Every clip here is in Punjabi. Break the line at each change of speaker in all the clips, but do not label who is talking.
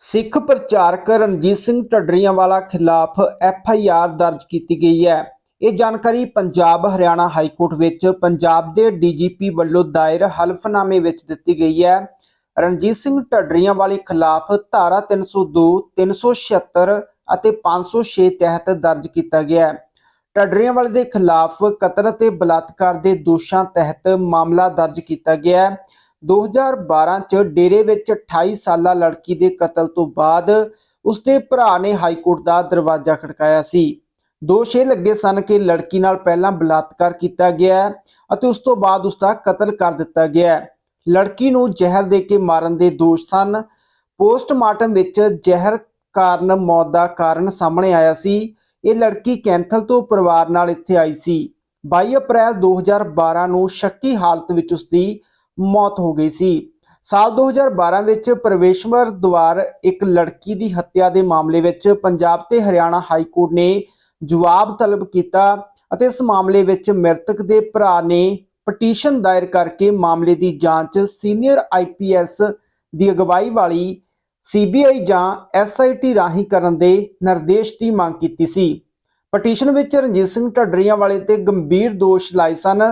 ਸਿੱਖ ਪ੍ਰਚਾਰਕ ਰਣਜੀਤ ਸਿੰਘ ਢੱਡਰੀਆਂਵਾਲਾ ਖਿਲਾਫ ਐਫ ਆਈ ਆਰ ਦਰਜ ਕੀਤੀ ਗਈ ਹੈ। ਇਹ ਜਾਣਕਾਰੀ ਪੰਜਾਬ ਹਰਿਆਣਾ ਹਾਈ ਕੋਰਟ ਵਿੱਚ ਪੰਜਾਬ ਦੇ ਡੀਜੀਪੀ ਵੱਲੋਂ ਦਾਇਰ ਹਲਫਨਾਮੇ ਵਿੱਚ ਦਿੱਤੀ ਗਈ ਹੈ। ਰਣਜੀਤ ਸਿੰਘ ਢੱਡਰੀਆਂਵਾਲੇ ਖਿਲਾਫ ਧਾਰਾ 302 376 ਅਤੇ 506 ਤਹਿਤ ਦਰਜ ਕੀਤਾ ਗਿਆ ਹੈ। ਢੱਡਰੀਆਂਵਾਲੇ ਦੇ ਖਿਲਾਫ ਕਤਲ ਅਤੇ ਬਲਾਤਕਾਰ ਦੇ ਦੋਸ਼ਾਂ ਤਹਿਤ ਮਾਮਲਾ ਦਰਜ ਕੀਤਾ ਗਿਆ ਹੈ। 2012 ਚ ਡੇਰੇ ਵਿੱਚ 28 ਸਾਲਾ ਲੜਕੀ ਦੇ ਕਤਲ ਤੋਂ ਬਾਅਦ ਉਸਦੇ ਭਰਾ ਨੇ ਹਾਈ ਕੋਰਟ ਦਾ ਦਰਵਾਜ਼ਾ ਖੜਕਾਇਆ ਸੀ। ਦੋਸ਼ ਇਹ ਲੱਗੇ ਸਨ ਕਿ ਲੜਕੀ ਨਾਲ ਪਹਿਲਾਂ ਬਲਾਤਕਾਰ ਕੀਤਾ ਗਿਆ ਅਤੇ ਉਸ ਤੋਂ ਬਾਅਦ ਉਸ ਦਾ ਕਤਲ ਕਰ ਦਿੱਤਾ ਗਿਆ ਲੜਕੀ ਨੂੰ ਜ਼ਹਿਰ ਦੇ ਕੇ ਮਾਰਨ ਦੇ ਦੋਸ਼ ਸਨ। ਪੋਸਟਮਾਰਟਮ ਵਿੱਚ ਜ਼ਹਿਰ ਕਾਰਨ ਮੌਤ ਦਾ ਕਾਰਨ ਸਾਹਮਣੇ ਆਇਆ ਸੀ। ਇਹ ਲੜਕੀ ਕੈਂਥਲ ਤੋਂ ਪਰਿਵਾਰ ਨਾਲ ਇੱਥੇ ਆਈ ਸੀ। 22 ਅਪ੍ਰੈਲ 2012 ਨੂੰ ਸ਼ੱਕੀ ਹਾਲਤ ਵਿੱਚ ਉਸ ਦੀ ਮੌਤ ਹੋ ਗਈ ਸੀ। ਸਾਲ 2012 ਵਿੱਚ ਪ੍ਰਵੇਸ਼ਵਰ ਦੁਆਰ ਇੱਕ ਲੜਕੀ ਦੀ ਹੱਤਿਆ ਦੇ ਮਾਮਲੇ ਵਿੱਚ ਪੰਜਾਬ ਤੇ ਹਰਿਆਣਾ ਹਾਈ ਕੋਰਟ ਨੇ ਜਵਾਬ ਤਲਬ ਕੀਤਾ ਅਤੇ ਇਸ ਮਾਮਲੇ ਵਿੱਚ ਮ੍ਰਿਤਕ ਦੇ ਭਰਾ ਨੇ ਪਟੀਸ਼ਨ ਦਾਇਰ ਕਰਕੇ ਮਾਮਲੇ ਦੀ ਜਾਂਚ ਸੀਨੀਅਰ ਆਈਪੀਐਸ ਦੀ ਅਗਵਾਈ ਵਾਲੀ ਸੀਬੀਆਈ ਜਾਂ ਐਸਆਈਟੀ ਰਾਹੀਂ ਕਰਨ ਦੇ ਨਿਰਦੇਸ਼ ਦੀ ਮੰਗ ਕੀਤੀ ਸੀ। ਪਟੀਸ਼ਨ ਵਿੱਚ ਰਣਜੀਤ ਸਿੰਘ ਢੱਡਰੀਆਂ ਵਾਲੇ ਤੇ ਗੰਭੀਰ ਦੋਸ਼ ਲਾਏ ਸਨ।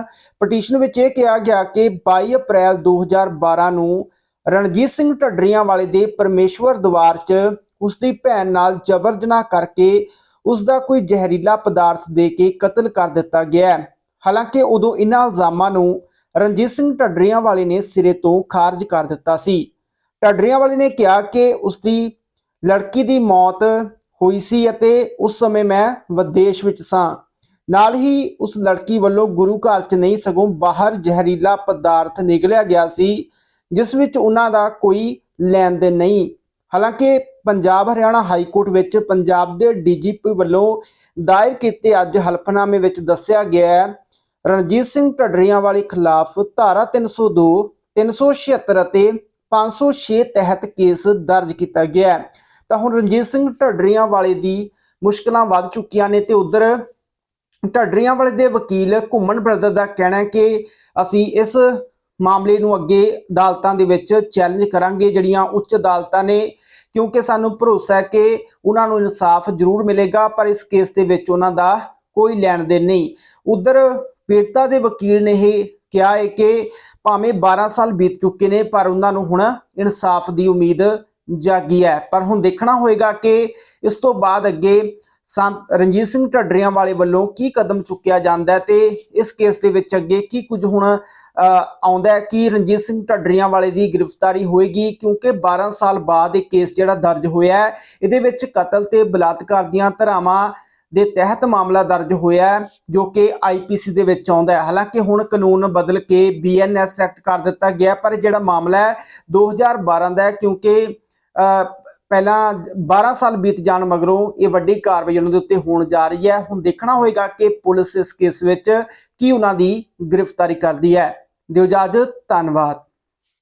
ਪਟੀਸ਼ਨ ਵਿੱਚ ਇਹ ਕਿਹਾ ਗਿਆ ਕਿ 22 ਅਪ੍ਰੈਲ 2012 ਨੂੰ ਰਣਜੀਤ ਸਿੰਘ ਢੱਡਰੀਆਂ ਵਾਲੇ ਦੇ ਪਰਮੇਸ਼ਵਰ ਦਵਾਰ 'ਚ ਉਸ ਦੀ ਭੈਣ ਨਾਲ ਜਬਰ ਜਨਾਹ ਕਰਕੇ ਉਸ ਦਾ ਕੋਈ ਜ਼ਹਿਰੀਲਾ ਪਦਾਰਥ ਦੇ ਕੇ ਕਤਲ ਕਰ ਦਿੱਤਾ ਗਿਆ ਹਾਲਾਂਕਿ ਉਦੋਂ ਇਹਨਾਂ ਇਲਜ਼ਾਮਾਂ ਨੂੰ ਰਣਜੀਤ ਸਿੰਘ ਢੱਡਰੀਆਂ ਵਾਲੇ ਨੇ ਸਿਰੇ ਤੋਂ ਖਾਰਜ ਕਰ ਦਿੱਤਾ ਸੀ। ਢੱਡਰੀਆਂ ਵਾਲੇ ਨੇ ਕਿਹਾ ਕਿ ਉਸ ਦੀ ਲੜਕੀ ਦੀ ਮੌਤ ਹੋਈ ਸੀ ਅਤੇ ਉਸ ਸਮੇਂ ਮੈਂ ਵਿਦੇਸ਼ ਵਿੱਚ ਸਾਂ। ਨਾਲ ਹੀ ਉਸ ਲੜਕੀ ਵੱਲੋਂ ਗੁਰੂ ਘਰ 'ਚ ਨਹੀਂ ਸਗੋਂ ਬਾਹਰ ਜ਼ਹਿਰੀਲਾ ਪਦਾਰਥ ਨਿਕਲਿਆ ਗਿਆ ਸੀ, ਜਿਸ ਵਿੱਚ ਉਹਨਾਂ ਦਾ ਕੋਈ ਲੈਣ ਦੇਣ ਨਹੀਂ। ਹਾਲਾਂਕਿ ਪੰਜਾਬ ਹਰਿਆਣਾ ਹਾਈ ਕੋਰਟ ਵਿੱਚ ਪੰਜਾਬ ਦੇ ਡੀਜੀਪੀ ਵੱਲੋਂ ਦਾਇਰ ਕੀਤੇ ਅੱਜ ਹਲਫਨਾਮੇ ਵਿੱਚ ਦੱਸਿਆ ਗਿਆ ਹੈ, ਰਣਜੀਤ ਸਿੰਘ ਢੱਡਰੀਆਂ ਵਾਲੇ ਖਿਲਾਫ ਧਾਰਾ 302 376 ਅਤੇ 506 ਤਹਿਤ ਕੇਸ ਦਰਜ ਕੀਤਾ ਗਿਆ ਹੈ। ਤਾਂ ਹੁਣ ਰਣਜੀਤ ਸਿੰਘ ਢੱਡਰੀਆਂ ਵਾਲੇ ਦੀ ਮੁਸ਼ਕਲਾਂ ਵੱਧ ਚੁੱਕੀਆਂ ਨੇ ਤੇ ਉਧਰ ਢੱਡਰੀਆਂ ਵਾਲੇ ਦੇ ਵਕੀਲ ਘੁੰਮਣ ਬ੍ਰਦਰ ਦਾ ਕਹਿਣਾ ਹੈ ਕਿ ਅਸੀਂ ਇਸ ਮਾਮਲੇ ਨੂੰ ਅੱਗੇ ਅਦਾਲਤਾਂ ਦੇ ਵਿੱਚ ਚੈਲੰਜ ਕਰਾਂਗੇ ਜਿਹੜੀਆਂ ਉੱਚ ਅਦਾਲਤਾਂ ਨੇ, ਕਿਉਂਕਿ ਸਾਨੂੰ ਭਰੋਸਾ ਹੈ ਕਿ ਉਹਨਾਂ ਨੂੰ ਇਨਸਾਫ ਜ਼ਰੂਰ ਮਿਲੇਗਾ, ਪਰ ਇਸ ਕੇਸ ਦੇ ਵਿੱਚ ਉਹਨਾਂ ਦਾ ਕੋਈ ਲੈਣ ਦੇਣ ਨਹੀਂ। ਉਧਰ ਪੀੜਤਾ ਦੇ ਵਕੀਲ ਨੇ ਇਹ ਕਿਹਾ ਹੈ ਕਿ ਭਾਵੇਂ 12 ਸਾਲ ਬੀਤ ਚੁੱਕੇ ਨੇ, ਪਰ ਉਹਨਾਂ ਨੂੰ ਹੁਣ ਇਨਸਾਫ ਦੀ ਉਮੀਦ ਜਾਗੀ ਹੈ। ਪਰ ਹੁਣ ਦੇਖਣਾ ਹੋਏਗਾ ਕਿ ਇਸ ਤੋਂ ਬਾਅਦ ਅੱਗੇ ਸੰਤ ਰਣਜੀਤ ਸਿੰਘ ਢੱਡਰੀਆਂ ਵਾਲੇ ਵੱਲੋਂ ਕੀ ਕਦਮ ਚੁੱਕਿਆ ਜਾਂਦਾ ਹੈ ਤੇ ਇਸ ਕੇਸ ਦੇ ਵਿੱਚ ਅੱਗੇ ਕੀ ਕੁਝ ਹੁਣ ਆਉਂਦਾ ਹੈ ਕਿ ਰਣਜੀਤ ਸਿੰਘ ਢੱਡਰੀਆਂ ਵਾਲੇ ਦੀ ਗ੍ਰਿਫਤਾਰੀ ਹੋਏਗੀ ਕਿਉਂਕਿ 12 ਸਾਲ ਬਾਅਦ ਇਹ ਕੇਸ ਜਿਹੜਾ ਦਰਜ ਹੋਇਆ ਹੈ, ਇਹਦੇ ਵਿੱਚ ਕਤਲ ਤੇ ਬਲਾਤਕਾਰ ਦੀਆਂ ਧਾਰਾਵਾਂ ਦੇ ਤਹਿਤ ਮਾਮਲਾ ਦਰਜ ਹੋਇਆ ਜੋ ਕਿ ਆਈਪੀਸੀ ਦੇ ਵਿੱਚ ਆਉਂਦਾ ਹੈ। ਹਾਲਾਂਕਿ ਹੁਣ ਕਾਨੂੰਨ ਬਦਲ ਕੇ ਬੀਐਨਐਸ ਐਕਟ ਕਰ ਦਿੱਤਾ ਗਿਆ ਪਰ ਜਿਹੜਾ ਮਾਮਲਾ ਹੈ 2012 ਦਾ ਹੈ ਕਿਉਂਕਿ ਪਹਿਲਾਂ 12 ਸਾਲ ਬੀਤ ਜਾਣ ਮਗਰੋਂ ਇਹ ਵੱਡੀ ਕਾਰਵਾਈ ਉਹਨਾਂ ਦੇ ਉੱਤੇ ਹੋਣ ਜਾ ਰਹੀ ਹੈ। ਹੁਣ ਦੇਖਣਾ ਹੋਏਗਾ ਕਿ ਪੁਲਿਸ ਇਸ ਕੇਸ ਵਿੱਚ ਕੀ ਉਹਨਾਂ ਦੀ ਗ੍ਰਿਫਤਾਰੀ ਕਰਦੀ ਹੈ। ਦਿਓ ਇਜਾਜ਼ਤ, ਧੰਨਵਾਦ।